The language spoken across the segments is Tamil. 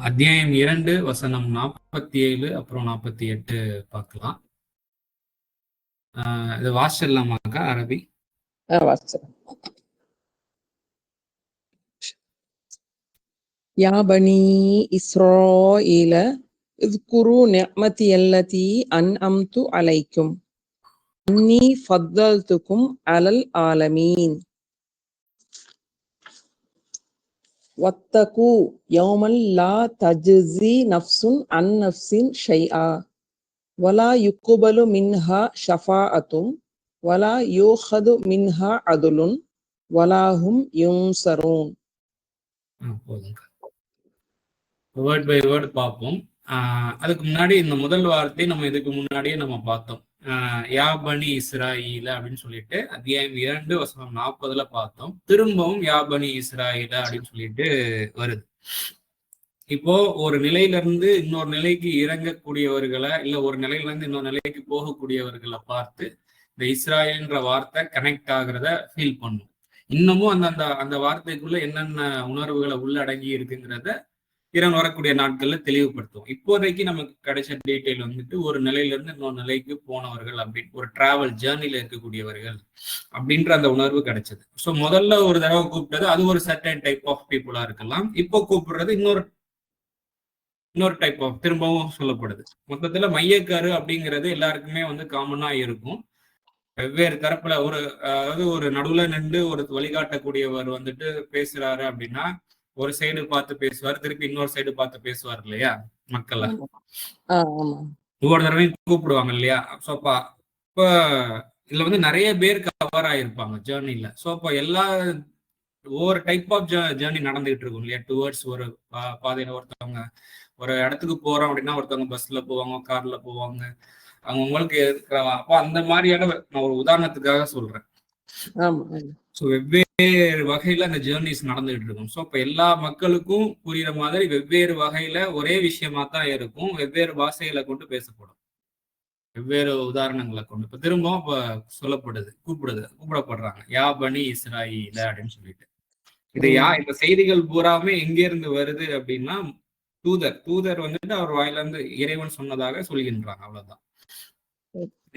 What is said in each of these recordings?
அத்தியாயம் இரண்டு வசனம் நாற்பத்தி ஏழு அப்புறம் நாற்பத்தி எட்டு பார்க்கலாம் ஆஹ் இது வாசிடலாமாக்கா அரபி ஆ வாசிச்சேன் يا بني إسرائيل اذكروا نعمتي التي أنعمت عليكم أني فضلتكم على العالمين வத்தகு யோமல் லா தஜ்ஸி நஃப்சுன் அன் நஃப்சின் ஷைஆ. வலா யுக்குபலு மின்ஹா ஷஃபாஅத்தும் வலா யூஹது மின்ஹா அதுலுன் வலாஹும் யுன்சரூன். வேர்ட் பை வேர்ட் பார்ப்போம். அதுக்கு முன்னாடி இந்த முதல் வார்த்தை நம்ம இதுக்கு முன்னாடியே நம்ம பார்த்தோம். யா பனி இஸ்ராயில அப்படின்னு சொல்லிட்டு அத்தியாயம் இரண்டு வசனம் நாற்பதுல பார்த்தோம். திரும்பவும் யா பனி இஸ்ராயில அப்படின்னு சொல்லிட்டு வருது. இப்போ ஒரு நிலையில இருந்து இன்னொரு நிலைக்கு இறங்கக்கூடியவர்களை இல்ல ஒரு நிலையில இருந்து இன்னொரு நிலைக்கு போகக்கூடியவர்களை பார்த்து இந்த இஸ்ராயல்ன்ற வார்த்தை கனெக்ட் ஆகுறத ஃபீல் பண்ணும். இன்னமும் அந்த அந்த அந்த வார்த்தைக்குள்ள என்னென்ன உணர்வுகளை உள்ளடங்கி இருக்குங்கிறத திறன் வரக்கூடிய நாட்கள்ல தெளிவுபடுத்துவோம். இப்போதைக்கு நமக்கு கிடைச்ச டீட்டெயில் வந்துட்டு ஒரு நிலையில இருந்து இன்னொரு நிலைக்கு போனவர்கள் அப்படின்னு ஒரு டிராவல் ஜேர்னில இருக்கக்கூடியவர்கள் அப்படின்ற அந்த உணர்வு கிடைச்சது. ஸோ முதல்ல ஒரு தடவை கூப்பிட்டது அது ஒரு சர்டன் டைப் ஆஃப் பீப்புளா இருக்கலாம். இப்போ கூப்பிடுறது இன்னொரு இன்னொரு டைப் ஆஃப் திரும்பவும் சொல்லப்படுது. மொத்தத்துல மையக்காரு அப்படிங்கிறது எல்லாருக்குமே வந்து காமனா இருக்கும். வெவ்வேறு தரப்புல ஒரு அதாவது ஒரு நடுவுல நின்று ஒரு வழிகாட்டக்கூடியவர் வந்துட்டு பேசுறாரு அப்படின்னா ஒரு சைடு பார்த்து பேசுவார் திருப்பி இன்னொரு சைடு பார்த்து பேசுவார் இல்லையா மக்களை? ஒவ்வொரு தடவையும் கூப்பிடுவாங்க இல்லையா? ஸோ அப்ப இப்போ இதுல வந்து நிறைய பேர் கவர் ஆயிருப்பாங்க ஜேர்னில ஸோ அப்போ எல்லா ஒவ்வொரு டைப் ஆஃப் ஜேர்னி நடந்துகிட்டு இருக்கும் இல்லையா? டுவர்ட்ஸ் ஒரு பாதையில ஒருத்தவங்க ஒரு இடத்துக்கு போறோம் அப்படின்னா ஒருத்தவங்க பஸ்ல போவாங்க கார்ல போவாங்க. அவங்க உங்களுக்கு இருக்கிற அப்போ அந்த மாதிரியான நான் ஒரு உதாரணத்துக்காக சொல்றேன். ஸோ வெவ்வேறு வகையில அந்த ஜேர்னிஸ் நடந்துகிட்டு இருக்கும். ஸோ இப்போ எல்லா மக்களுக்கும் புரியுற மாதிரி வெவ்வேறு வகையில ஒரே விஷயமா தான் இருக்கும். வெவ்வேறு பாஷைகளை கொண்டு பேசப்படும். வெவ்வேறு உதாரணங்களை கொண்டு. இப்போ திரும்பவும் இப்போ சொல்லப்படுது கூப்பிடுது கூப்பிடப்படுறாங்க. யா பனி இஸ்ராயில அப்படின்னு சொல்லிட்டு. இது யா இந்த செய்திகள் பூராமே எங்க இருந்து வருது அப்படின்னா தூதர் தூதர் வந்துட்டு அவர் வாயில இருந்து இறைவன் சொன்னதாக சொல்கின்றாங்க. அவ்வளவுதான்.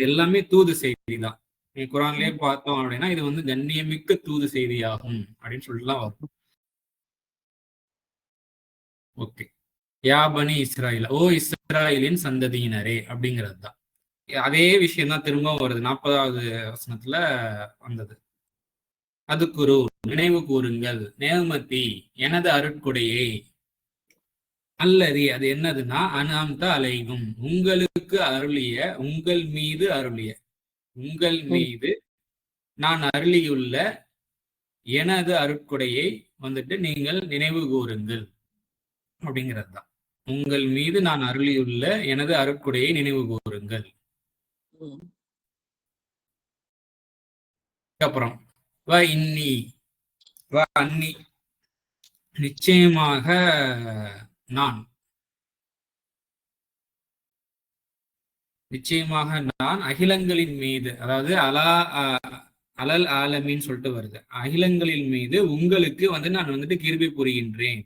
எல்லாமே தூது செய்தி தான். குரான்லயே பார்த்தோம் அப்படின்னா இது வந்து கண்ணியமிக்க தூது செய்தியாகும் அப்படின்னு சொல்லிட்டுலாம் வரும். ஓகே. யா பனி இஸ்ராயில். ஓ இஸ்ராயலின் சந்ததியினரே அப்படிங்கிறது தான் அதே விஷயம் தான் திரும்ப வருது. நாற்பதாவது வசனத்துல வந்தது. அது குரு நினைவு கூறுங்கள். நேமதி எனது அருட்கொடையை. அல்லது அது என்னதுன்னா அனாம்த அலைகும் உங்களுக்கு அருளிய உங்கள் மீது அருளிய. உங்கள் மீது நான் அருளியுள்ள எனது அருட்கொடையை வந்துட்டு நீங்கள் நினைவு கூறுங்கள் அப்படிங்கிறது தான் உங்கள் மீது நான் அருளியுள்ள எனது அருட்கொடையை நினைவு கூறுங்கள். அப்புறம் வ இன்னி. வ அன்னி. நிச்சயமாக நான். நிச்சயமாக நான் அகிலங்களின் மீது அதாவது அலா அலல் ஆலமின்னு சொல்லிட்டு வருது. அகிலங்களின் மீது உங்களுக்கு வந்து நான் வந்துட்டு கிருபை புரிகின்றேன்.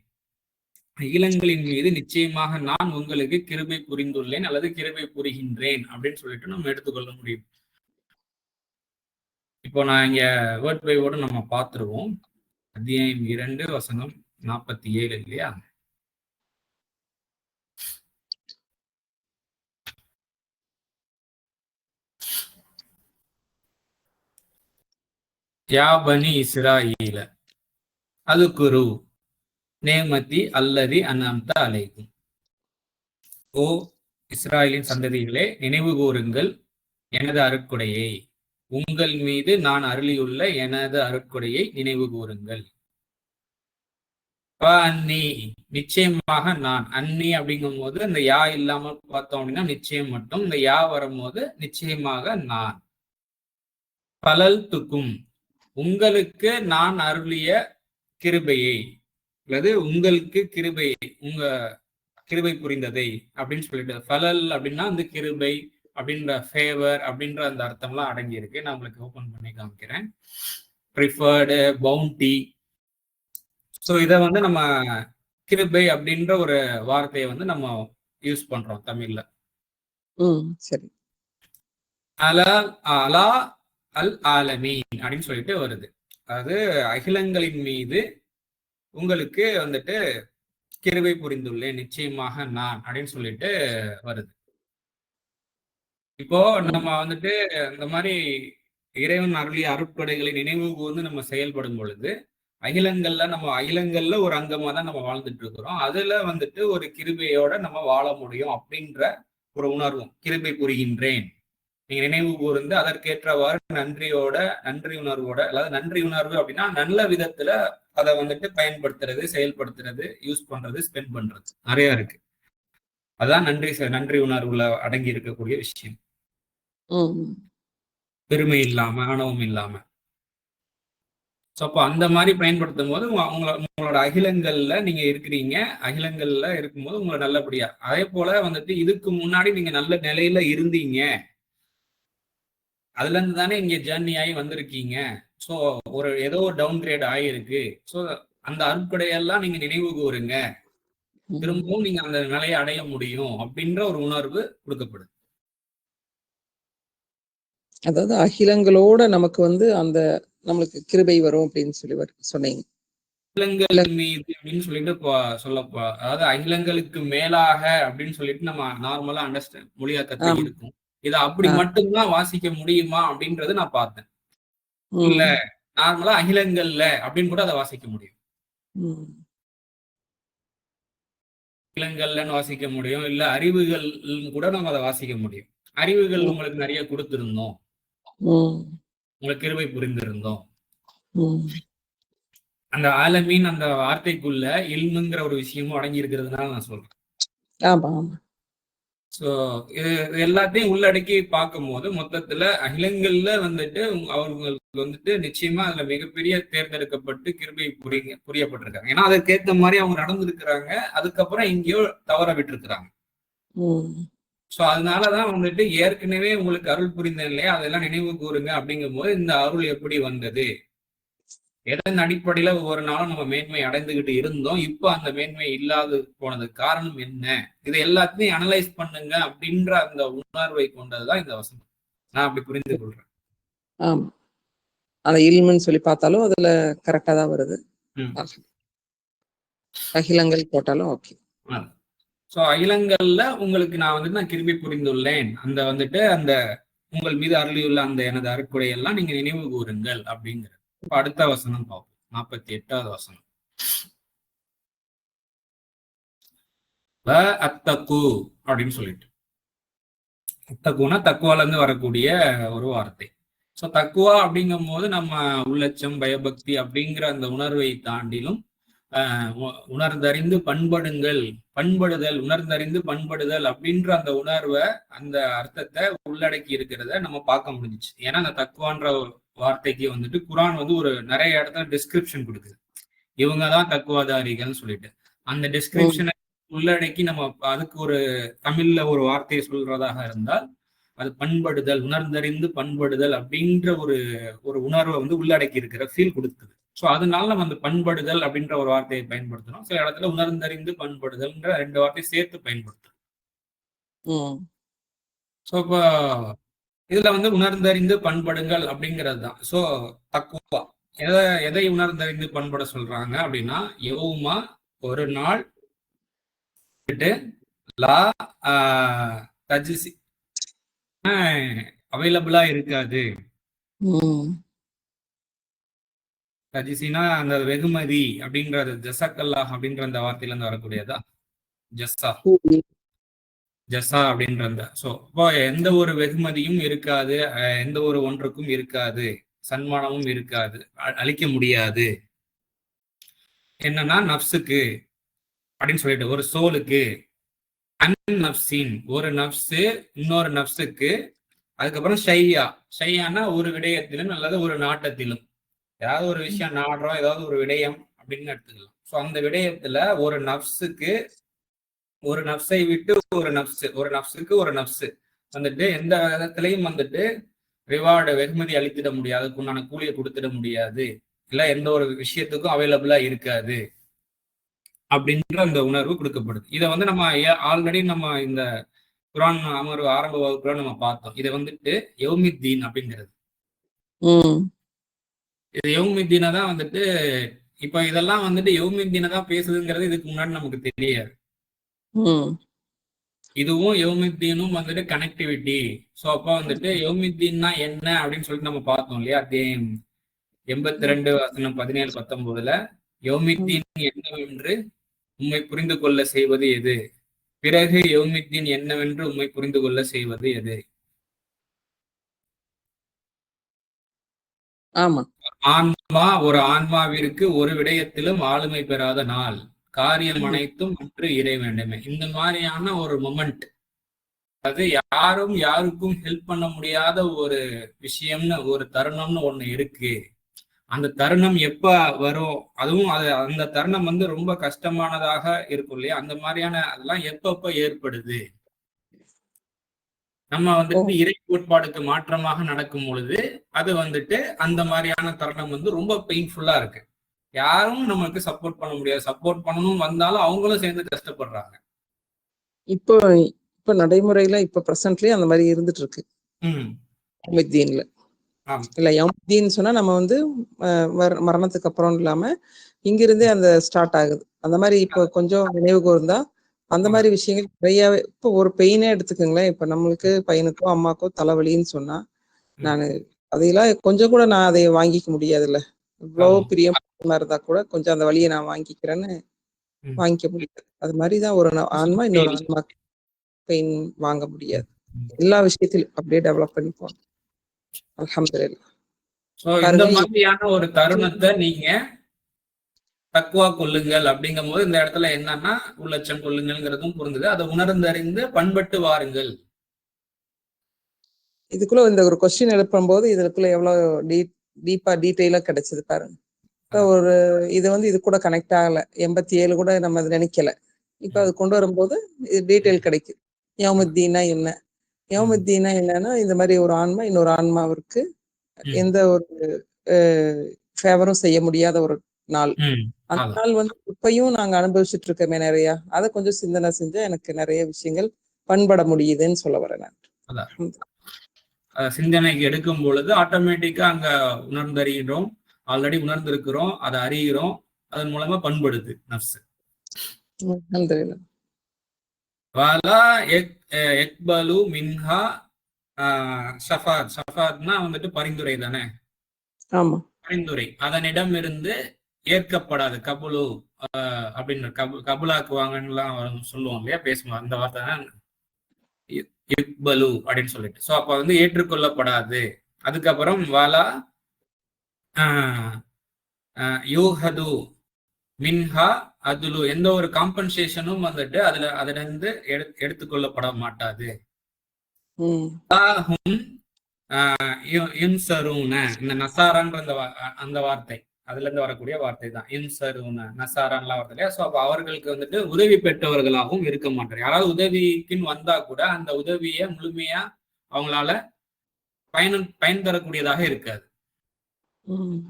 அகிலங்களின் மீது நிச்சயமாக நான் உங்களுக்கு கிருபை புரிந்துள்ளேன் அல்லது கிருபை புரிகின்றேன் அப்படின்னு சொல்லிட்டு நம்ம எடுத்துக்கொள்ள முடியும். இப்போ நான் இங்க வேர்ட் பை வேர்டு நம்ம பார்த்துருவோம். அத்தியாயம் இரண்டு வசனம் நாற்பத்தி ஏழு இல்லையா? யா பனி இஸ்ராயீல. அது குரு நேமதி அல்லதி அனம்த அலைகும் ஓ இஸ்ராயலின் சந்ததிகளே நினைவு கூறுங்கள் எனது அருக்குடையை உங்கள் மீது நான் அருளியுள்ள எனது அருக்குடையை நினைவு கூறுங்கள். அன்னி நிச்சயமாக நான் அன்னி அப்படிங்கும் போது இந்த யா இல்லாம பார்த்தோம் அப்படின்னா நிச்சயம் மட்டும் இந்த யா வரும்போது நிச்சயமாக நான். பலல் துக்கும் உங்களுக்கு நான் அருளிய கிருபையை அல்லது உங்களுக்கு கிருபையை உங்க கிருபை புரிந்ததை அப்படின்னு சொல்லிட்டு ஃபலல் அப்படின்னா அந்த கிருபை அப்படின்ற ஃபேவர் அப்படின்ற அந்த அர்த்தம்லாம் அடங்கி இருக்கு நான் உங்களுக்கு ஓபன் பண்ணி காமிக்கிறேன். ப்ரிஃபர்டு பவுண்டி ஸோ இதை வந்து நம்ம கிருபை அப்படின்ற ஒரு வார்த்தையை வந்து நம்ம யூஸ் பண்றோம் தமிழ்ல. சரி. அலா அலா அல் ஆலமீன் அப்படின்னு சொல்லிட்டு வருது. அதாவது அகிலங்களின் மீது உங்களுக்கு வந்துட்டு கிருவை புரிந்துள்ளேன் நிச்சயமாக நான் அப்படின்னு சொல்லிட்டு வருது. இப்போ நம்ம வந்துட்டு இந்த மாதிரி இறைவன் அருளிய அருட்படைகளை நினைவு கூர்ந்து நம்ம செயல்படும் பொழுது அகிலங்கள்ல நம்ம அகிலங்கள்ல ஒரு அங்கமா தான் நம்ம வாழ்ந்துட்டு இருக்கிறோம். அதுல வந்துட்டு ஒரு கிருபையோட நம்ம வாழ முடியும் அப்படின்ற ஒரு உணர்வும் கிருபை புரிகின்றேன். நீங்க நினைவு கூர்ந்து அதற்கேற்றவாறு நன்றியோட நன்றி உணர்வோட அதாவது நன்றி உணர்வு அப்படின்னா நல்ல விதத்துல அதை வந்துட்டு பயன்படுத்துறது செயல்படுத்துறது யூஸ் பண்றது ஸ்பெண்ட் பண்றது. நிறைய இருக்கு. அதான் நன்றி செ- நன்றி உணர்வுல அடங்கி இருக்கக்கூடிய விஷயம். பெருமை இல்லாம ஆணவம் இல்லாம. ஸோ அப்போ அந்த மாதிரி பயன்படுத்தும் போது உங்க- உங்கள உங்களோட அகிலங்கள்ல நீங்க இருக்கிறீங்க. அகிலங்கள்ல இருக்கும்போது உங்களை நல்லபடியா அதே போல வந்துட்டு இதுக்கு முன்னாடி நீங்க நல்ல நிலையில இருந்தீங்க. அதுல இருந்து தானே இங்க ஜேர்னி ஆகி வந்திருக்கீங்க. ஸோ ஒரு ஏதோ ஒரு டவுன் கிரேட் ஆகிருக்கு ஸோ அந்த அருட்கொடையெல்லாம் நீங்க நினைவு கூறுங்க. திரும்பவும் நீங்க அந்த நிலையை அடைய முடியும் அப்படின்ற ஒரு உணர்வு கொடுக்கப்படுது அதாவது அகிலங்களோட நமக்கு வந்து அந்த நம்மளுக்கு கிருபை வரும் அப்படின்னு சொல்லி சொன்னீங்க. அகிலங்கள் மீது அப்படின்னு சொல்லிட்டு சொல்ல அதாவது அகிலங்களுக்கு மேலாக அப்படின்னு சொல்லிட்டு நம்ம நார்மலா அண்டர்ஸ்டாண்ட் மொழியாக்கத்தில் ஆமா. இருக்கும் இதை அப்படி. மட்டும்தான் வாசிக்க முடியுமா அப்படின்றது நான் பார்த்தேன். இல்ல நார்மலா அகிலங்கள்ல அப்படின்னு கூட அதை வாசிக்க முடியும். அகிலங்கள்லன்னு வாசிக்க முடியும். இல்ல அறிவுகள் கூட நம்ம அதை வாசிக்க முடியும். அறிவுகள். உங்களுக்கு நிறைய கொடுத்திருந்தோம். உங்களுக்கு கிருபை புரிந்திருந்தோம். அந்த ஆலமீன் அந்த வார்த்தைக்குள்ள இல்முங்கிற ஒரு விஷயமும் அடங்கி இருக்கிறதுனால நான் சொல்றேன். ஆமா ஆமா. ஸோ இது எல்லாத்தையும் உள்ளடக்கி பார்க்கும்போது மொத்தத்துல அகிலங்கள்ல வந்துட்டு அவங்களுக்கு வந்துட்டு நிச்சயமா அதுல மிகப்பெரிய தேர்ந்தெடுக்கப்பட்டு கிருபை புரிய புரியப்பட்டிருக்காங்க. ஏன்னா அதற்கேத்த மாதிரி அவங்க நடந்திருக்கிறாங்க. அதுக்கப்புறம் எங்கேயோ தவற விட்டுருக்கிறாங்க. ஸோ அதனாலதான் வந்துட்டு ஏற்கனவே உங்களுக்கு அருள் புரிந்தேன் இல்லையா? அதெல்லாம் நினைவு கூறுங்க அப்படிங்கும்போது இந்த அருள் எப்படி வந்தது? எதன் அடிப்படையில ஒவ்வொரு நாளும் நம்ம மேன்மை அடைந்துகிட்டு இருந்தோம்? இப்போ அந்த மேன்மை இல்லாது போனதுக்கு காரணம் என்ன? இது எல்லாத்தையும் அனலைஸ் பண்ணுங்க அப்படின்ற அந்த உணர்வை கொண்டதுதான் இந்த வசனம். நான் அப்படி புரிந்து கொள்றேன். ஆமா. அந்த இல்முன்னு சொல்லி பார்த்தாலும் அதுல கரெக்டா தான் வருது. அகிலங்கள் போட்டாலும் ஓகே ஸோ அகிலங்கள்ல உங்களுக்கு நான் வந்துட்டு நான் கிருபி புரிந்துள்ளேன். அந்த வந்துட்டு அந்த உங்கள் மீது அருளியுள்ள அந்த எனது அருட்குறை எல்லாம் நீங்க நினைவு கூறுங்கள் அப்படிங்கிற இப்ப அடுத்த வசனம் பார்ப்போம் நாற்பத்தி எட்டாவது வசனம் அத்தகு அப்படின்னு சொல்லிட்டு. அத்தகுனா தக்குவால இருந்து வரக்கூடிய ஒரு வார்த்தை. ஸோ தக்குவா அப்படிங்கும் போது நம்ம உள்ளச்சம் பயபக்தி அப்படிங்கிற அந்த உணர்வை தாண்டிலும் ஆஹ் உணர்ந்தறிந்து பண்படுங்கள் பண்படுதல் உணர்ந்தறிந்து பண்படுதல் அப்படின்ற அந்த உணர்வை அந்த அர்த்தத்தை உள்ளடக்கி இருக்கிறத நம்ம பார்க்க முடிஞ்சுச்சு. ஏன்னா அந்த தக்குவான்ற வார்த்தைக்கு வந்துட்டு குரான் வந்து ஒரு நிறைய இடத்துல டிஸ்கிரிப்ஷன் கொடுக்குது. இவங்க தான் தக்குவாதாரிகள்னு சொல்லிட்டு. அந்த டிஸ்கிரிப்ஷனை உள்ளடக்கி நம்ம அதுக்கு ஒரு தமிழ்ல ஒரு வார்த்தையை சொல்றதாக இருந்தால் அது பண்படுதல் உணர்ந்தறிந்து பண்படுதல் அப்படின்ற ஒரு ஒரு உணர்வை வந்து உள்ளடக்கி இருக்கிற ஃபீல் கொடுக்குது. ஸோ அதனால நம்ம அந்த பண்படுதல் அப்படின்ற ஒரு வார்த்தையை பயன்படுத்துறோம். சில இடத்துல உணர்ந்தறிந்து பண்படுதல்ன்ற ரெண்டு வார்த்தையை சேர்த்து பயன்படுத்துறோம். ம் ஸோ இப்போ இதுல வந்து உணர்ந்தறிந்து பண்படுங்கள் அப்படிங்கிறது தான் ஸோ தக்குவா. எதை எதை உணர்ந்தறிந்து பண்பட சொல்றாங்க அப்படின்னா எவ்வளவுமா ஒரு நாள் லா தஜிசி அவைலபிளா இருக்காது. தஜிசினா அந்த வெகுமதி அப்படின்றது ஜசக்கல்லா அப்படின்ற அந்த வார்த்தையில இருந்து வரக்கூடியதா? ஜஸ்ஸா. ஜசா ஜஸா அப்படின்ற அந்த. ஸோ இப்போ எந்த ஒரு வெகுமதியும் இருக்காது எந்த ஒரு ஒன்றுக்கும் இருக்காது சன்மானமும் இருக்காது அ- அழிக்க முடியாது. என்னன்னா நப்சுக்கு அப்படின்னு சொல்லிட்டு ஒரு சோலுக்கு அன் ஒரு நப்சு இன்னொரு நப்சுக்கு அதுக்கப்புறம் ஷையா. ஷையானா ஒரு விடயத்திலும் அல்லது ஒரு நாட்டத்திலும். ஏதாவது ஒரு விஷயம் நாடுறோம் ஏதாவது ஒரு விடயம் அப்படின்னு எடுத்துக்கலாம். ஸோ அந்த விடயத்துல ஒரு நப்சுக்கு ஒரு நப்சை விட்டு ஒரு நப்சு ஒரு நப்சுக்கு ஒரு நப்சு வந்துட்டு எந்த விதத்திலையும் வந்துட்டு ரிவார்டு வெகுமதி அளித்திட முடியாது உண்டான கூலியை கொடுத்துட முடியாது. இல்ல எந்த ஒரு விஷயத்துக்கும் அவைலபிளா இருக்காது. அப்படின்ற அந்த உணர்வு கொடுக்கப்படுது. இதை வந்து நம்ம ஆல்ரெடி நம்ம இந்த குரான் அமர்வு ஆரம்ப வகுப்புல நம்ம பார்த்தோம். இதை வந்துட்டு யௌமித்தீன் அப்படிங்கிறது. இது யௌமித்தீனை தான் வந்துட்டு இப்ப இதெல்லாம் வந்துட்டு யௌமித்தீனை தான் பேசுதுங்கிறது இதுக்கு முன்னாடி நமக்கு தெரியாது. இதுவும் யௌமித்தீனும் வந்துட்டு கனெக்டிவிட்டி ஸோ அப்போ வந்துட்டு யௌமித்தீன்னா என்ன அப்படின்னு சொல்லிட்டு நம்ம பார்த்தோம் இல்லையா? அத்தியாயம் எண்பத்தி ரெண்டு வசனம் பதினேழு பத்தொன்பதுல யௌமித்தீன் என்னவென்று உம்மை புரிந்து கொள்ள செய்வது எது? பிறகு யௌமித்தீன் என்னவென்று உம்மை புரிந்து கொள்ள செய்வது எது? ஆமா. ஆன்மா ஒரு ஆன்மாவிற்கு ஒரு விடயத்திலும் ஆளுமை பெறாத நாள். காரியம் அனைத்தும் மற்ற இறை வேண்டுமே இந்த மாதிரியான ஒரு மொமெண்ட் அது யாரும் யாருக்கும் ஹெல்ப் பண்ண முடியாத ஒரு விஷயம்னு ஒரு தருணம்னு ஒண்ணு இருக்கு. அந்த தருணம் எப்ப வரும்? அதுவும் அது அந்த தருணம் வந்து ரொம்ப கஷ்டமானதாக இருக்கும் இல்லையா? அந்த மாதிரியான அதெல்லாம் எப்பப்ப ஏற்படுது? நம்ம வந்துட்டு இறை கோட்பாடுக்கு மாற்றமாக நடக்கும் பொழுது அது வந்துட்டு அந்த மாதிரியான தருணம் வந்து ரொம்ப பெயின்ஃபுல்லா இருக்கு. யாரும் நமக்கு சப்போர்ட் பண்ண முடியாது. சப்போர்ட் பண்ணணும் வந்தாலும் அவங்களும் சேர்ந்து கஷ்டப்படுறாங்க. இப்போ இப்ப நடைமுறையில இப்ப பிரசன்ட்லயே அந்த மாதிரி இருந்துட்டு இருக்கு ம் யௌமித்தீன்ல. இல்ல யௌமித்தீன் சொன்னா நம்ம வந்து மரணத்துக்கு அப்புறம் இல்லாம இங்கிருந்தே அந்த ஸ்டார்ட் ஆகுது. அந்த மாதிரி இப்போ கொஞ்சம் நினைவு கூர்ந்தா அந்த மாதிரி விஷயங்கள் நிறையவே இப்போ ஒரு பெயினே எடுத்துக்கோங்களேன். இப்ப நம்மளுக்கு பையனுக்கோ அம்மாக்கோ தலைவலின்னு சொன்னா. நான் அதையெல்லாம் கொஞ்சம் கூட நான் அதை வாங்கிக்க முடியாதுல்ல. இவ்வளவு. பிரியமா இருந்தா கூட கொஞ்சம் அந்த வழியை நான் வாங்கிக்கிறேன்னு. வாங்கிக்க முடியாது. அது மாதிரிதான் ஒரு ஆன்மா இன்னொரு ஆன்மா பெயின் வாங்க முடியாது. எல்லா விஷயத்திலும் அப்படியே டெவலப் சோ இந்த பாருங்க, மாதிரியான ஒரு தருணத்தை நீங்க தக்குவா கொள்ளுங்கள் அப்படிங்கும் போது இந்த இடத்துல என்னன்னா உள்ளச்சம் கொள்ளுங்கள்ங்கிறதும் புரிஞ்சுது. அதை உணர்ந்தறிந்து பண்பட்டு வாருங்கள். இதுக்குள்ள இந்த ஒரு கொஸ்டின் எழுப்பும்போது இதுக்குள்ள எவ்வளவு டீப் டீப்பா டீட்டெயிலா கிடைச்சது பாருங்க. இப்ப ஒரு இது வந்து இது கூட கனெக்ட் ஆகல. எண்பத்தி ஏழு கூட நம்ம அதை நினைக்கல. இப்ப அது கொண்டு வரும்போது இது டீட்டெயில் கிடைக்கும். யௌமுத்தீனா என்ன? யௌமுத்தீனா என்னன்னா இந்த மாதிரி ஒரு ஆன்மா இன்னொரு ஆன்மாவிற்கு. எந்த ஒரு ஃபேவரும் செய்ய முடியாத ஒரு நாள். அந்த. நாள் வந்து இப்பயும் நாங்க அனுபவிச்சுட்டு இருக்கோமே நிறைய. அதை கொஞ்சம் சிந்தனை செஞ்சா எனக்கு நிறைய விஷயங்கள் பண்பட முடியுதுன்னு சொல்ல வரேன் நான். சிந்தனைக்கு எடுக்கும் பொழுது ஆட்டோமேட்டிக்கா அங்க உணர்ந்தறிகிறோம். ஆல்ரெடி உணர்ந்திருக்கிறோம். அதை அறிகிறோம். அதன் மூலமா பண்படுது நப்சு. வாலா எக் எக்பலு மின்ஹா ஷஃபாத். ஷஃபாத்னா வந்துட்டு பரிந்துரை தானே? பரிந்துரை. அதனிடம் இருந்து ஏற்கப்படாது. கபுலு அப்படின்னு கபு கபுலாக்குவாங்கன்னுலாம் வரும் சொல்லுவோம் இல்லையா? பேசுவோம். அந்த வார்த்தை தான் இக்பலு அப்படின்னு சொல்லிட்டு. ஸோ அப்போ வந்து ஏற்றுக்கொள்ளப்படாது. அதுக்கப்புறம் வாலா யூஹது மின்ஹா அதுலு எந்த ஒரு காம்பன்சேஷனும் வந்துட்டு அதுல அதுல இருந்து எடு எடுத்துக்கொள்ளப்பட மாட்டாது இந்த நசாரான்ற அந்த வார்த்தை. அதுல இருந்து வரக்கூடிய வார்த்தை தான் இன்சரூன நசாரான்லாம் வருது இல்லையா? ஸோ அப்போ அவர்களுக்கு வந்துட்டு உதவி பெற்றவர்களாகவும் இருக்க மாட்டார். யாராவது உதவிக்குன்னு வந்தா கூட அந்த உதவியை முழுமையா அவங்களால பயன் பயன் தரக்கூடியதாக இருக்காது. உம்.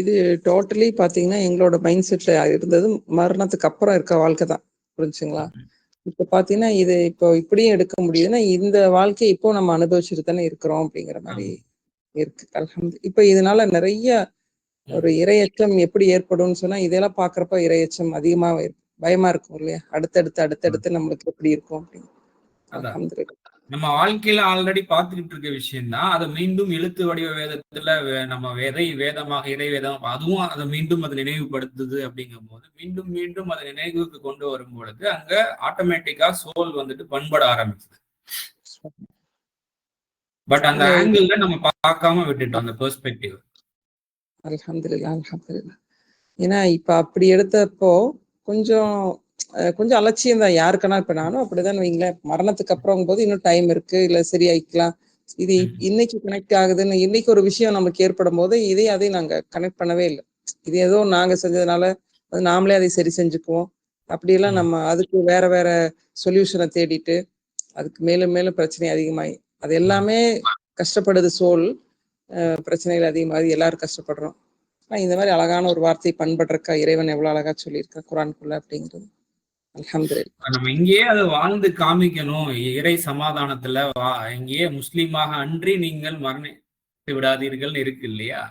இது டோட்டலி பாத்தீங்கன்னா எங்களோட மைண்ட் செட்ல இருந்தது. மரணத்துக்கு அப்புறம் இருக்க வாழ்க்கை தான். புரிஞ்சுங்களா? இப்ப பாத்தீங்கன்னா இது இப்போ இப்படியும் எடுக்க முடியுதுன்னா இந்த வாழ்க்கையை இப்போ நம்ம அனுபவிச்சுட்டு தானே இருக்கிறோம் அப்படிங்கிற மாதிரி. இருக்கு. அல்ஹம்து இப்ப இதனால நிறைய ஒரு இரையச்சம் எப்படி ஏற்படும்னு சொன்னா இதெல்லாம் பாக்குறப்ப இரையச்சம் அதிகமா. பயமா இருக்கும் இல்லையா? அடுத்தடுத்து அடுத்தடுத்து நம்மளுக்கு எப்படி இருக்கும் அப்படின்னு. நம்ம வாழ்க்கையில ஆல்ரெடி பார்த்துக்கிட்டு இருக்க விஷயம் தான் அதை மீண்டும் எழுத்து வடிவ வேதத்துல நம்ம வேதை வேதமாக இறை வேதம் அதுவும் அதை மீண்டும் அதை நினைவுபடுத்துது அப்படிங்கும் போது மீண்டும் மீண்டும் அதை நினைவுக்கு கொண்டு வரும் பொழுது அங்க ஆட்டோமேட்டிக்கா சோல் வந்துட்டு பண்பட ஆரம்பிக்குது. பட் அந்த ஆங்கிள் நம்ம பார்க்காம விட்டுட்டோம் அந்த பெர்ஸ்பெக்டிவ் அல்ஹம்துலில்லாஹ் அல்ஹம்துலில்லாஹ். ஏன்னா இப்ப அப்படி எடுத்தப்போ கொஞ்சம் கொஞ்சம் அலட்சியம் தான். யாருக்குன்னா இப்ப நானும் அப்படிதான் வைங்களேன். மரணத்துக்கு அப்புறம் போது இன்னும் டைம் இருக்கு இல்ல சரியாயிக்கலாம். இது. இன்னைக்கு கனெக்ட் ஆகுதுன்னு இன்னைக்கு ஒரு விஷயம் நமக்கு ஏற்படும் போது இதே அதையும் நாங்க கனெக்ட் பண்ணவே இல்லை. இது ஏதோ நாங்க செஞ்சதுனால அது நாமளே அதை சரி செஞ்சுக்குவோம். அப்படியெல்லாம். நம்ம அதுக்கு வேற வேற சொல்யூஷனை தேடிட்டு அதுக்கு மேலும் மேலும் பிரச்சனை அதிகமாயி அது எல்லாமே கஷ்டப்படுது சோல். பிரச்சனைகள் அதிகமாகி எல்லாரும் கஷ்டப்படுறோம். ஆனா இந்த மாதிரி அழகான ஒரு வார்த்தை பண்படுறக்கா இறைவன் எவ்வளவு அழகா சொல்லியிருக்கா குரானுக்குள்ள அப்படிங்கிறது. நம்ம இங்கேயே அதை வாழ்ந்து காமிக்கணும். இறை சமாதானத்துல வா இங்கேயே முஸ்லீமாக அன்றி நீங்கள் மரணித்து விடாதீர்கள் இருக்கு இல்லையா?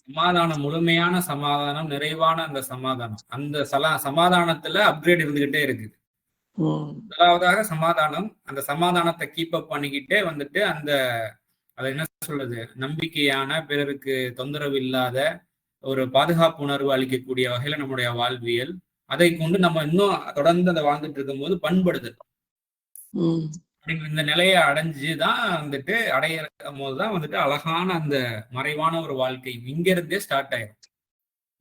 சமாதானம் முழுமையான சமாதானம் நிறைவான அந்த சமாதானம். அந்த சலா சமாதானத்துல அப்கிரேட் இருந்துகிட்டே இருக்குது. முதலாவதாக சமாதானம். அந்த சமாதானத்தை கீப் அப் பண்ணிக்கிட்டே வந்துட்டு அந்த அதை என்ன சொல்றது? நம்பிக்கையான பிறருக்கு தொந்தரவு இல்லாத ஒரு பாதுகாப்பு உணர்வு அளிக்கக்கூடிய வகையில நம்முடைய வாழ்வியல். அதை கொண்டு நம்ம இன்னும் தொடர்ந்து அதை வாழ்ந்துட்டு இருக்கும்போது பண்படுதல். உம் அப்படிங்கிற இந்த நிலையை அடைஞ்சுதான் வந்துட்டு அடையும் போதுதான் வந்துட்டு அழகான அந்த மறைவான ஒரு வாழ்க்கை இங்க இருந்தே ஸ்டார்ட் ஆயிரும்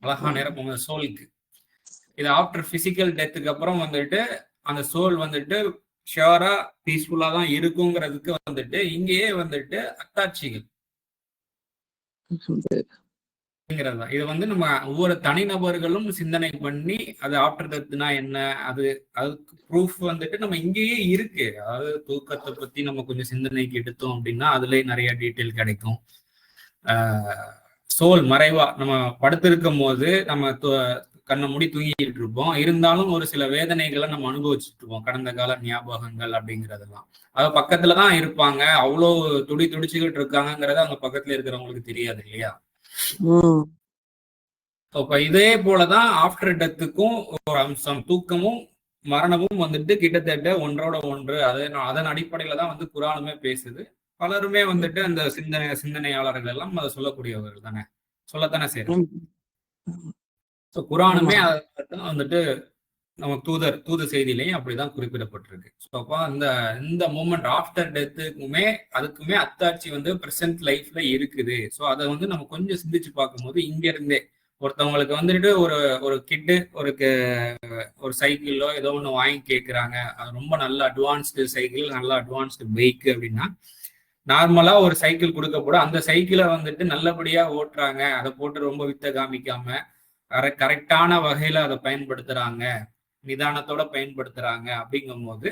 அழகான நேரம் சோலுக்கு. இது ஆஃப்டர் பிசிக்கல் டெத்துக்கு அப்புறம் வந்துட்டு அந்த சோல் வந்துட்டு ஷியோரா பீஸ்ஃபுல்லா தான் இருக்குங்கிறதுக்கு வந்துட்டு இங்கேயே வந்துட்டு அத்தாட்சிகள். இது வந்து நம்ம ஒவ்வொரு தனிநபர்களும் சிந்தனை பண்ணி அது ஆஃப்டர் டெத்னா என்ன? அது அதுக்கு ப்ரூஃப் வந்துட்டு நம்ம இங்கேயே இருக்கு. அதாவது தூக்கத்தை பத்தி நம்ம கொஞ்சம் சிந்தனைக்கு எடுத்தோம் அப்படின்னா அதுலயே நிறைய டீட்டெயில் கிடைக்கும். சோல் மறைவா நம்ம படுத்திருக்கும் போது நம்ம கண்ணை மூடி தூங்கிட்டு இருப்போம். இருந்தாலும் ஒரு சில வேதனைகளை நம்ம அனுபவிச்சுட்டு இருப்போம். கடந்த கால ஞாபகங்கள் அப்படிங்கறதெல்லாம். அது பக்கத்துல தான் இருப்பாங்க. அவ்வளோ துடி துடிச்சுக்கிட்டு இருக்காங்கங்கிறது அவங்க பக்கத்துல இருக்கிறவங்களுக்கு தெரியாது இல்லையா? அப்ப இதே போலதான் ஆஃப்டர் டெத்துக்கும் ஒரு அம்சம். தூக்கமும் மரணமும் வந்துட்டு கிட்டத்தட்ட ஒன்றோட ஒன்று. அது அதன் அடிப்படையில தான் வந்து குரானுமே பேசுது. பலருமே வந்துட்டு அந்த சிந்தனை சிந்தனையாளர்கள் எல்லாம் அதை சொல்லக்கூடியவர்கள் தானே. சொல்லத்தானே உம் ஸோ குரானுமே வந்துட்டு நம்ம தூதர் தூது செய்தியிலையும் அப்படிதான் குறிப்பிடப்பட்டிருக்கு. ஸோ அப்போ அந்த இந்த மூமெண்ட் ஆஃப்டர் டெத்துக்குமே அதுக்குமே அத்தாட்சி வந்து ப்ரெசென்ட் லைஃப்ல இருக்குது. ஸோ அதை வந்து நம்ம கொஞ்சம் சிந்திச்சு பார்க்கும்போது இங்க இருந்தே ஒருத்தவங்களுக்கு வந்துட்டு ஒரு ஒரு கிட்டு ஒரு ஒரு சைக்கிளோ ஏதோ ஒன்று வாங்கி கேட்குறாங்க அது ரொம்ப நல்ல அட்வான்ஸ்டு சைக்கிள் நல்ல அட்வான்ஸ்டு பைக் அப்படின்னா நார்மலா ஒரு சைக்கிள் கொடுக்கப்பட அந்த சைக்கிளை வந்துட்டு நல்லபடியா ஓட்டுறாங்க. அதை போட்டு ரொம்ப வித்த காமிக்காம கரெக்டான வகையில அதை பயன்படுத்துறாங்க நிதானத்தோட பயன்படுத்துறாங்க அப்படிங்கும்போது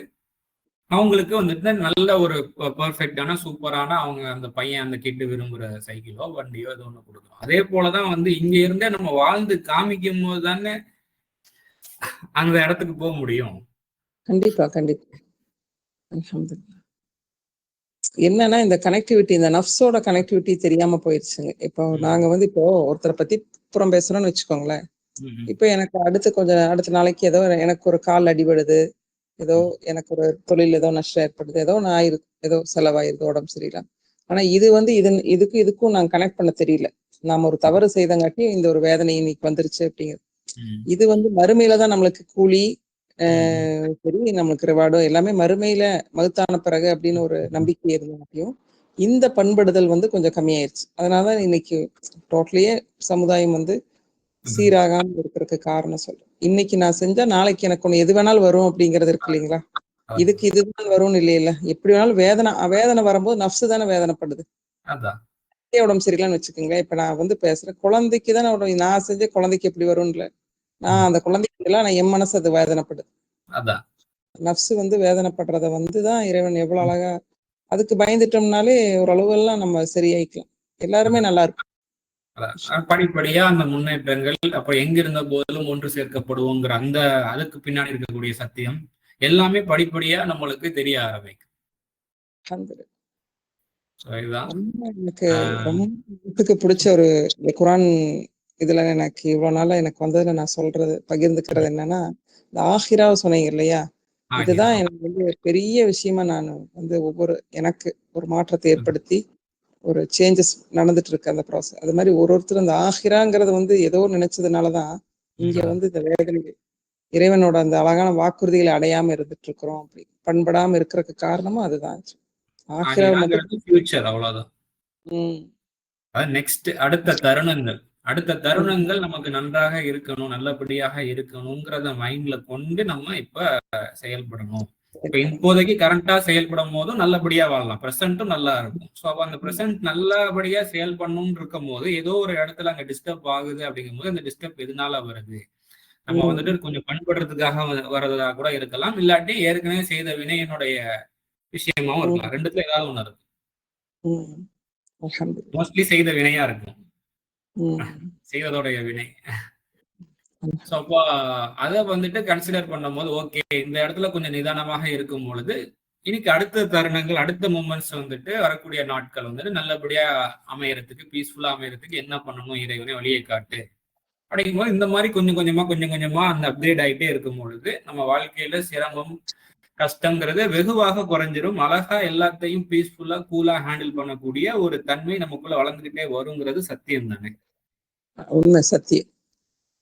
அவங்களுக்கு வந்துட்டு நல்ல ஒரு பெர்ஃபெக்டான சூப்பரான அவங்க அந்த பையன் அந்த கிட்டு விரும்புற சைக்கிளோ வண்டியோ ஏதோ ஒன்று கொடுக்கும் அதே போலதான் வந்து இங்க இருந்தே நம்ம வாழ்ந்து காமிக்கும் போது தானே அந்த இடத்துக்கு போக முடியும். கண்டிப்பா கண்டிப்பா. என்னன்னா இந்த கனெக்டிவிட்டி இந்த நஃப்ஸோட கனெக்டிவிட்டி தெரியாம போயிருச்சுங்க. இப்போ. நாங்க வந்து இப்போ ஒருத்தரை பத்தி புறம் பேசுறோம்னு வச்சுக்கோங்களேன். இப்போ எனக்கு அடுத்து கொஞ்சம் அடுத்த நாளைக்கு ஏதோ எனக்கு ஒரு கால் அடிபடுது. ஏதோ எனக்கு ஒரு தொழில் ஏதோ நஷ்டம் ஏற்படுது. ஏதோ நான் ஆயிருக்கு ஏதோ செலவாயிருது உடம்பு சரியில்லை. ஆனா இது வந்து இது இதுக்கு இதுக்கும் நான் கனெக்ட் பண்ண தெரியல. நாம ஒரு தவறு செய்தங்காட்டி இந்த ஒரு வேதனை இன்னைக்கு வந்துருச்சு அப்படிங்கிறது. இது வந்து மறுமையில தான் நம்மளுக்கு கூலி ஆஹ் சரி நம்மளுக்கு ரிவார்டும் எல்லாமே மறுமையில மகுத்தான பிறகு அப்படின்னு ஒரு நம்பிக்கை இருந்தாட்டியும் இந்த பண்படுதல் வந்து கொஞ்சம் கம்மியாயிருச்சு. அதனால இன்னைக்கு டோட்டலியே சமுதாயம் வந்து சீராகாம இருக்கிறதுக்கு காரணம் சொல்றேன். இன்னைக்கு நான் செஞ்சா நாளைக்கு எனக்கு ஒண்ணு எது வேணாலும் வரும் அப்படிங்கிறது இருக்கு இல்லைங்களா? இதுக்கு இதுதான் வரும்னு இல்லையில எப்படி வேணாலும் வேதனை வேதனை வரும்போது நஃப்ஸ் தானே வேதனைப்படுது. உடம்பு சரியில்லைன்னு வச்சுக்கோங்களேன். இப்ப நான் வந்து பேசுறேன். குழந்தைக்கு தானே உடம்பு- நான் செஞ்ச குழந்தைக்கு எப்படி வரும்ல நான் அந்த குழந்தைக்கு எல்லாம் நான் என் மனசு அது வேதனைப்படுது. நஃப்ஸ் வந்து வேதனைப்படுறத வந்து தான் இறைவன் எவ்வளவு அழகா அதுக்கு பயந்துட்டோம்னாலே ஓரளவு எல்லாம் நம்ம சரியாயிக்கலாம். எல்லாருமே நல்லா இருக்கும். படிப்படியா அந்த முன்னேற்றங்கள் அப்ப எங்க இருந்த போதிலும் ஒன்று சேர்க்கப்படுவோங்கிற அந்த அதுக்கு பின்னாடி இருக்கக்கூடிய சத்தியம் எல்லாமே படிப்படியா நம்மளுக்கு தெரிய ஆரம்பிக்கும். எனக்கு ரொம்ப பிடிச்ச ஒரு குரான் இதுல எனக்கு இவ்வளவு நாளா எனக்கு வந்ததுல நான் சொல்றது பகிர்ந்துக்கிறது என்னன்னா இந்த ஆஹிராவை சொன்னீங்க இல்லையா? இதுதான் எனக்கு வந்து ஒரு பெரிய விஷயமா நான் வந்து ஒவ்வொரு எனக்கு ஒரு மாற்றத்தை ஏற்படுத்தி ஒரு சேஞ்சஸ் நடந்துட்டு இருக்கு அந்த ப்ராசஸ் அது மாதிரி ஒரு ஒருத்தர் அந்த ஆஹிராங்கிறது வந்து ஏதோ நினைச்சதுனாலதான் இங்க வந்து இந்த வேதனை இறைவனோட அந்த அழகான வாக்குறுதிகளை அடையாம இருந்துட்டு இருக்கிறோம் அப்படி. பண்படாம இருக்கிறதுக்கு காரணமும் அதுதான். ஆஹிரா மட்டும் ஃபியூச்சர் அவ்வளவுதான். நெக்ஸ்ட் அடுத்த தருணங்கள். அடுத்த தருணங்கள் நமக்கு நன்றாக இருக்கணும் நல்லபடியாக இருக்கணுங்கிறத மைண்ட்ல கொண்டு நம்ம இப்ப செயல்படணும். இப்ப இப்போதைக்கு கரண்டா செயல்படும் போதும் நல்லபடியா வாழலாம். ப்ரெசென்ட்டும் நல்லா இருக்கும். ஸோ அப்ப அந்த ப்ரெசென்ட் நல்லபடியா செயல்படணும்னு இருக்கும் போது ஏதோ ஒரு இடத்துல அங்க டிஸ்டர்ப் ஆகுது அப்படிங்கும் போது அந்த டிஸ்டர்ப் எதனால வருது? நம்ம வந்துட்டு கொஞ்சம் பண்படுறதுக்காக வர்றதா கூட இருக்கலாம். இல்லாட்டி ஏற்கனவே செய்த வினையினுடைய விஷயமாவும் இருக்கலாம். ரெண்டுத்துல ஏதாவது ஒண்ணு இருக்கும். மோஸ்ட்லி செய்த வினையா இருக்கும். செய்வதோடைய வினை. ஸோ அப்போ அதை வந்துட்டு கன்சிடர் பண்ணும்போது ஓகே இந்த இடத்துல கொஞ்சம் நிதானமாக இருக்கும் பொழுது இன்னைக்கு அடுத்த தருணங்கள் அடுத்த மூமெண்ட்ஸ் வந்துட்டு வரக்கூடிய நாட்கள் வந்துட்டு நல்லபடியா அமையறதுக்கு பீஸ்ஃபுல்லா அமையறதுக்கு என்ன பண்ணணும் இறைவனை வழியை காட்டு. அப்படிங்கும்போது இந்த மாதிரி கொஞ்சம் கொஞ்சமா கொஞ்சம் கொஞ்சமா அந்த அப்கிரேட் ஆகிட்டே இருக்கும் பொழுது நம்ம வாழ்க்கையில சிரமம் கஷ்டங்கிறது வெகுவாக குறைஞ்சிரும். அழகா எல்லாத்தையும் பீஸ்ஃபுல்லா கூலா ஹேண்டில் பண்ணக்கூடிய ஒரு தன்மை நமக்குள்ள வளர்ந்துகிட்டே வருங்கிறது சத்தியம் தானே உண்மை சத்தியம்.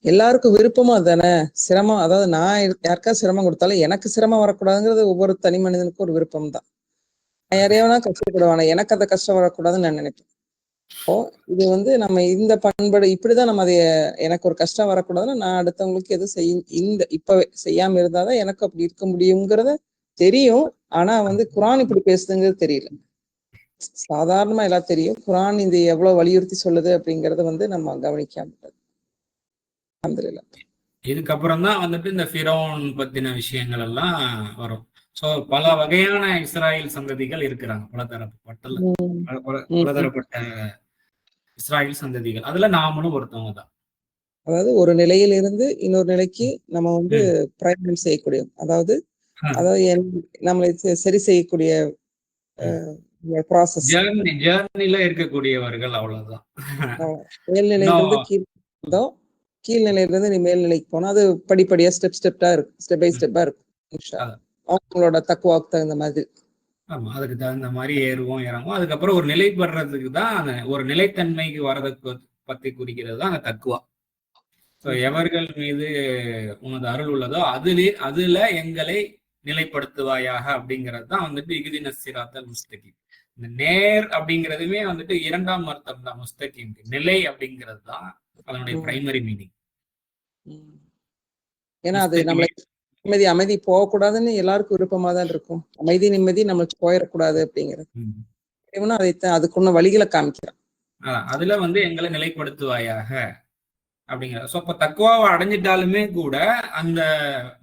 எல்லாருக்கும் விருப்பமும் தானே? சிரமம் அதாவது நான் யாருக்கா சிரமம் கொடுத்தாலும் எனக்கு சிரமம் வரக்கூடாதுங்கிறது ஒவ்வொரு தனி மனிதனுக்கும் ஒரு விருப்பம் தான் நான் யாரையாவது கஷ்டப்படுவானே எனக்கு அந்த கஷ்டம் வரக்கூடாதுன்னு நான் நினைப்பேன். ஓ இது வந்து நம்ம இந்த பண்பாடு இப்படிதான் நம்ம அதை எனக்கு ஒரு கஷ்டம் வரக்கூடாதுன்னா நான் அடுத்தவங்களுக்கு எதுவும் செய் இந்த இப்ப செய்யாம இருந்தாதான் எனக்கு அப்படி இருக்க முடியுங்கிறத தெரியும். ஆனா வந்து குரான் இப்படி பேசுதுங்கிறது தெரியல. சாதாரணமா எல்லாம் தெரியும். குரான் இது எவ்வளவு வலியுறுத்தி சொல்லுது அப்படிங்கறத வந்து நம்ம கவனிக்காம இதுக்கப்புறம் தான் வந்துட்டு இந்த ஃபிரோன் பத்தின விஷயங்கள் எல்லாம் வரும். சோ பல வகையான இஸ்ராயல் சந்ததிகள் இருக்கிறாங்க. பலதரப்பட்ட பலதரப்பட்ட இஸ்ராயல் சந்ததிகள். அதுல நாமளும் ஒருத்தவங்க தான். அதாவது ஒரு நிலையிலிருந்து இன்னொரு நிலைக்கு நம்ம வந்து பிரயாணம் செய்யக்கூடிய அதாவது. அதாவது நம்மளை சரி செய்யக்கூடிய ப்ராசஸ் ஜேர்னி ஜேர்னில இருக்கக்கூடியவர்கள் அவ்வளவுதான். மேல்நிலையிலிருந்து கீழ் கீழ்நிலையிலிருந்து நீ மேல்நிலைக்கு போனா அது படிப்படியா ஸ்டெப் ஸ்டெப்டா இருக்கும் ஸ்டெப் பை ஸ்டெப்பா இருக்கும். அவங்களோட தக்குவாக்கு தகுந்த மாதிரி. ஆமா அதுக்கு தகுந்த மாதிரி ஏறுவோம் இறங்குவோம். அதுக்கப்புறம் ஒரு நிலை பெறதுக்கு தான் ஒரு நிலைத்தன்மைக்கு வர்றதுக்கு பத்தி குறிக்கிறது தான் அந்த தக்குவா. ஸோ எவர்கள் மீது உனது அருள் உள்ளதோ அதுலே அதுல எங்களை நிலைப்படுத்துவாயாக அப்படிங்கிறது தான் வந்துட்டு இகுதின சிராத்தல் முஸ்தகிம். இந்த நேர் அப்படிங்கிறதுமே வந்துட்டு இரண்டாம் அர்த்தம் தான் முஸ்தகிம் நிலை அப்படிங்கிறது தான் அதனுடைய. Primary meaning. ஏன்னா அது நம்மளை நிம்மதி அமைதி போகக்கூடாதுன்னு எல்லாருக்கும் விருப்பமா தான் இருக்கும். அமைதி நிம்மதி நம்மளுக்கு போயிடக்கூடாது அப்படிங்கிறது. இவனும் அதைத்தான் அதுக்குள்ள வழிகளை காமிக்கிறான். அதுல வந்து எங்களை நிலைப்படுத்துவாயாக. அப்படிங்கிற. ஸோ அப்போ தக்குவாவை அடைஞ்சிட்டாலுமே கூட அந்த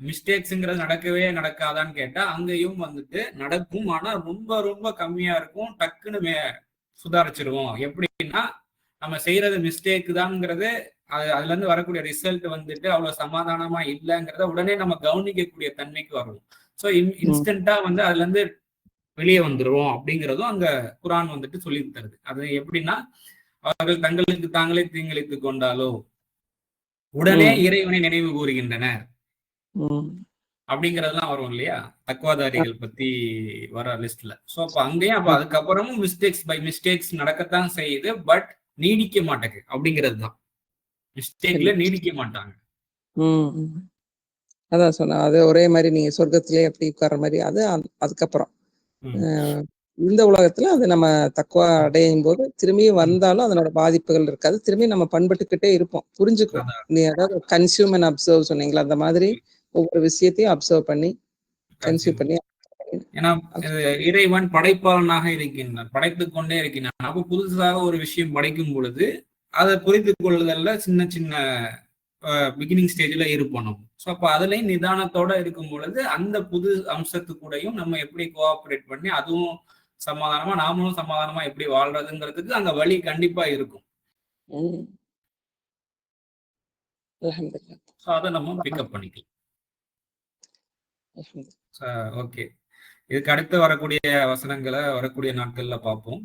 மிஸ்டேக்ஸுங்கிறது நடக்கவே நடக்காதான்னு கேட்டா அங்கேயும் வந்துட்டு நடக்கும். ஆனா ரொம்ப ரொம்ப கம்மியா இருக்கும். டக்குன்னு மே சுதாரிச்சிருவோம். எப்படின்னா நம்ம செய்யறது மிஸ்டேக் தான்ங்கிறது அது அதுல இருந்து வரக்கூடிய ரிசல்ட் வந்துட்டு அவ்வளவு சமாதானமா இல்லைங்கிறத உடனே நம்ம கவனிக்கக்கூடிய தன்மைக்கு வரும் ஸோ இன்ஸ்டன்டா வந்து அதுல இருந்து வெளியே வந்துருவோம் அப்படிங்கிறதும் அங்க குரான் வந்துட்டு சொல்லி தருது அது எப்படின்னா அவர்கள் தங்களுக்கு தாங்களே தீங்கிழைத்துக் கொண்டாலோ உடனே. இறைவனை நினைவு கூறுகின்றனர். அப்படிங்கறதெல்லாம் வரும் இல்லையா? தக்குவாதாரிகள் பத்தி வர லிஸ்ட்ல சோ அப்ப அங்கேயும் அப்ப அதுக்கப்புறமும் மிஸ்டேக்ஸ் பை மிஸ்டேக்ஸ் நடக்கத்தான் செய்யுது. பட் நீடிக்க மாட்டேங்குது அப்படிங்கிறது தான். மிஸ்டேக்ல நீடிக்க மாட்டாங்க. அதான் சொன்னேன். அது ஒரே மாதிரி நீங்க சொர்க்கத்திலே அப்படி உட்கார்ற மாதிரி அது அதுக்கப்புறம். இந்த உலகத்துல அது நம்ம தக்குவா அடையும் போது திரும்பியும் வந்தாலும் அதனோட பாதிப்புகள் இருக்காது. திரும்பி நம்ம பண்பட்டுக்கிட்டே இருப்போம். புரிஞ்சுக்குவோம் நீ அதாவது கன்சியூம் அண்ட் அப்சர்வ் சொன்னீங்களா? அந்த மாதிரி ஒவ்வொரு விஷயத்தையும் அப்சர்வ் பண்ணி கன்சியூம் பண்ணி ஏன்னா இறைவன் படைப்பாளனாக இருக்கின்றான். படைத்துக் கொண்டே இருக்கின்றான். அப்ப புதுசாக ஒரு விஷயம் படைக்கும் பொழுது அதை புரிந்து கொள்ளுதல்ல சின்ன சின்ன பிகினிங் ஸ்டேஜ்ல இருப்போம் நம்ம. ஸோ அப்போ அதுலயும் நிதானத்தோட இருக்கும் பொழுது அந்த புது அம்சத்து கூடயும் நம்ம எப்படி கோஆப்ரேட் பண்ணி அதுவும் சமாதானமா நாமளும் சமாதானமா எப்படி வாழ்றதுங்கிறதுக்கு அங்க வழி கண்டிப்பா இருக்கும். அதை நம்ம பிக்கப் பண்ணிக்கலாம். ஓகே இதுக்கு அடுத்து வரக்கூடிய வசனங்களை வரக்கூடிய நாட்கள்ல பார்ப்போம்.